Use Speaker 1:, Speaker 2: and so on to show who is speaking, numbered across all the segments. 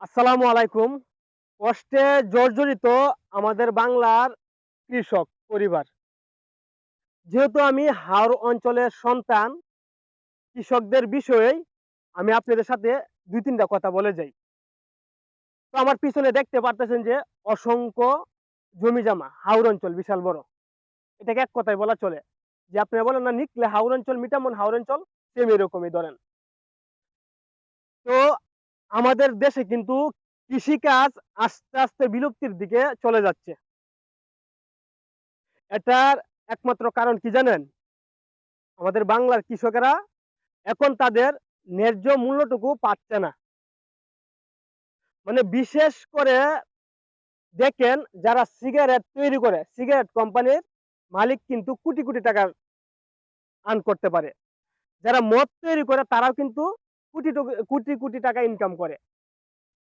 Speaker 1: আসসালামু আলাইকুম। কষ্টে জর্জরিত আমাদের বাংলার কৃষক পরিবার। যেহেতু আমি হাওর অঞ্চলের সন্তান, কৃষকদের বিষয়ে আমি আপনাদের সাথে দুই তিনটা কথা বলে যাই। তো আমার পিছনে দেখতে পারতেছেন যে অসংখ্য জমি জামা, হাওর অঞ্চল বিশাল বড়। এটাকে এক কথায় বলা চলে। যে আপনি বলেন না, নিকলে হাওর অঞ্চল মিটামন হাওর অঞ্চল সেম এরকমই ধরেন। আমাদের দেশে কিন্তু কৃষিকাজ আস্তে আস্তে বিলুপ্তির দিকে চলে যাচ্ছে। এটার একমাত্র কারণ কি জানেন? আমাদের বাংলার কৃষকেরা এখন তাদের ন্যায্য মূল্যটুকু পাচ্ছে না। মানে বিশেষ করে দেখেন যারা সিগারেট তৈরি করে, সিগারেট কোম্পানির মালিক কিন্তু কোটি কোটি টাকা আর্ন করতে পারে। যারা মদ তৈরি করে তারাও কিন্তু কোটি কোটি কোটি টাকা ইনকাম করে।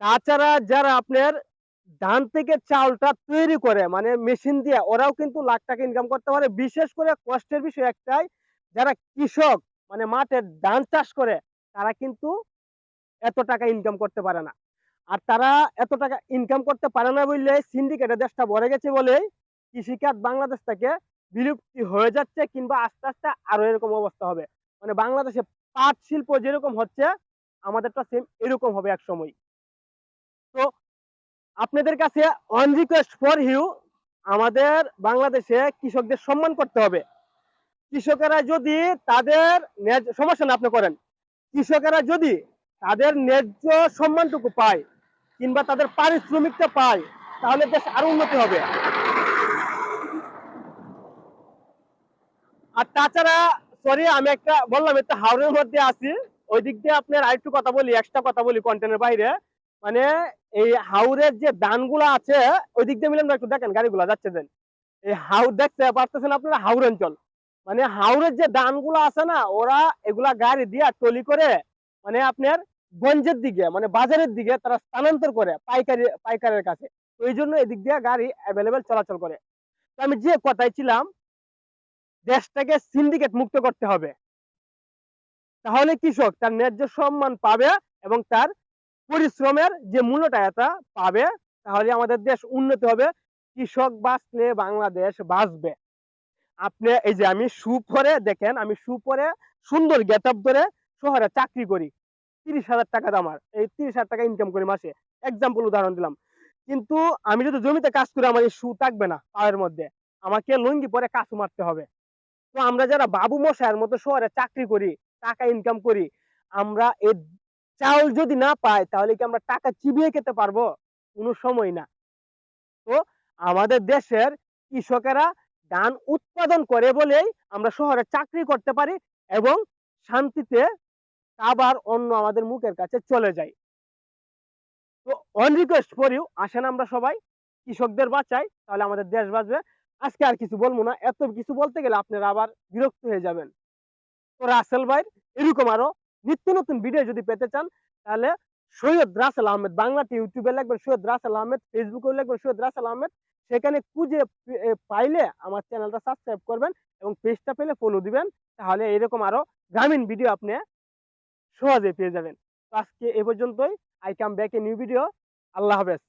Speaker 1: তাছাড়া যারা আপনার ধান থেকে চাউলটা তৈরি করে মানে মেশিন দিয়ে, ওরাও কিন্তু লাখ টাকা ইনকাম করতে পারে। বিশেষ করে কষ্টের বিষয় একটাই, যারা কৃষক মানে মাঠে ধান চাষ করে, তারা কিন্তু এত টাকা ইনকাম করতে পারে না। আর তারা এত টাকা ইনকাম করতে পারে না বললে সিন্ডিকেটের দেশটা ভরে গেছে বলেই কৃষিকাজ বাংলাদেশ থেকে বিলুপ্তি হয়ে যাচ্ছে কিংবা আস্তে আস্তে আরও এরকম অবস্থা হবে। মানে বাংলাদেশে পাট শিল্প যেরকম হচ্ছে, আমাদেরটা সেম এরকম হবে এক সময় তো আপনাদের কাছে অন রিকোয়েস্ট ফর ইউ আমাদের বাংলাদেশে কৃষকদের সম্মান করতে হবে। কৃষকেরা যদি তাদের সমস্যা না, আপনি করেন। কৃষকেরা যদি তাদের ন্যায্য সম্মানটুকু পায়, কিংবা তাদের পারিশ্রমিকটা পায়, তাহলে দেশ আরও উন্নতি হবে। আর তাছাড়া সরি আমি একটা বললাম, একটা হাওড়ের মধ্যে আছি। ওই দিক দিয়ে আপনার আরেকটু কথা বলি এক্সট্রা কথা বলি কন্টেন্টের বাইরে। মানে এই হাওরের যে দানগুলো আছে ওই দিক দিয়ে মিলেন একটু দেখেন গাড়িগুলো, যাচ্ছে দেন। এই হাউর দেখতে পারতেছেন আপনারা? হাউর অঞ্চল। মানে হাওরের যে দানগুলো আছে না, ওরা এগুলা গাড়ি দিয়ে টলি করে মানে আপনার গঞ্জের দিকে মানে বাজারের দিকে তারা স্থানান্তর করে পাইকারি, পাইকারের কাছে। ওই জন্য এদিক দিয়ে গাড়ি অ্যাভেলেবেল চলাচল করে। আমি যে কথায় ছিলাম দেশটাকে সিন্ডিকেট মুক্ত করতে হবে। তাহলে কৃষক তার ন্যায্য সম্মান পাবে এবং তার পরিশ্রমের যে মূল্যটা এটা পাবে, তাহলে আমাদের দেশ উন্নতি হবে। কৃষক বাঁচলে বাংলাদেশ বাঁচবে। আপনি এই যে আমি শু পরে দেখেন, আমি শু পরে সুন্দর গেট আপ ধরে শহরে চাকরি করি। তিরিশ হাজার টাকা আমার এই তিরিশ হাজার টাকা ইনকাম করি মাসে। এক্সাম্পল উদাহরণ দিলাম। কিন্তু আমি যদি জমিতে কাজ করি, আমার এই শু থাকবে না পায়ের মধ্যে। আমাকে লুঙ্গি পরে কাজ মারতে হবে। তো আমরা যারা বাবু মশাইয়ের মতো শহরে চাকরি করি, টাকা ইনকাম করি, আমরা এই চাউল যদি না পাই তাহলে কি আমরা টাকা চিবিয়ে খেতে পারব? কোনো সময় না। তো আমাদের দেশের কৃষকেরা ধান উৎপাদন করে বলেই আমরা শহরে চাকরি করতে পারি এবং শান্তিতে আবার অন্য আমাদের মুখের কাছে চলে যায়। তো অন রিকোয়েস্ট ইউ আসেন আমরা সবাই, কৃষকদের বাঁচাই, তাহলে আমাদের দেশ বাঁচবে। আজকে আর কিছু বলব না। এত কিছু বলতে গেলে আপনারা আবার বিরক্ত হয়ে যাবেন। তো রাসেল ভাই, এরকম আরও নিত্য নতুন ভিডিও যদি পেতে চান, তাহলে সৈয়দ রাসেল আহমেদ বাংলাতে ইউটিউবে লিখবেন সৈয়দ রাসেল আহমেদ ফেসবুকে লিখবেন সৈয়দ রাসেল আহমেদ। সেখানে খুঁজে পাইলে আমার চ্যানেলটা সাবস্ক্রাইব করবেন এবং পেজটা পেলে ফলো দিবেন। তাহলে এরকম আরও গ্রামীণ ভিডিও আপনি সহজে পেয়ে যাবেন। আজকে এ পর্যন্তই। I come back a new video আল্লাহ হাফেজ।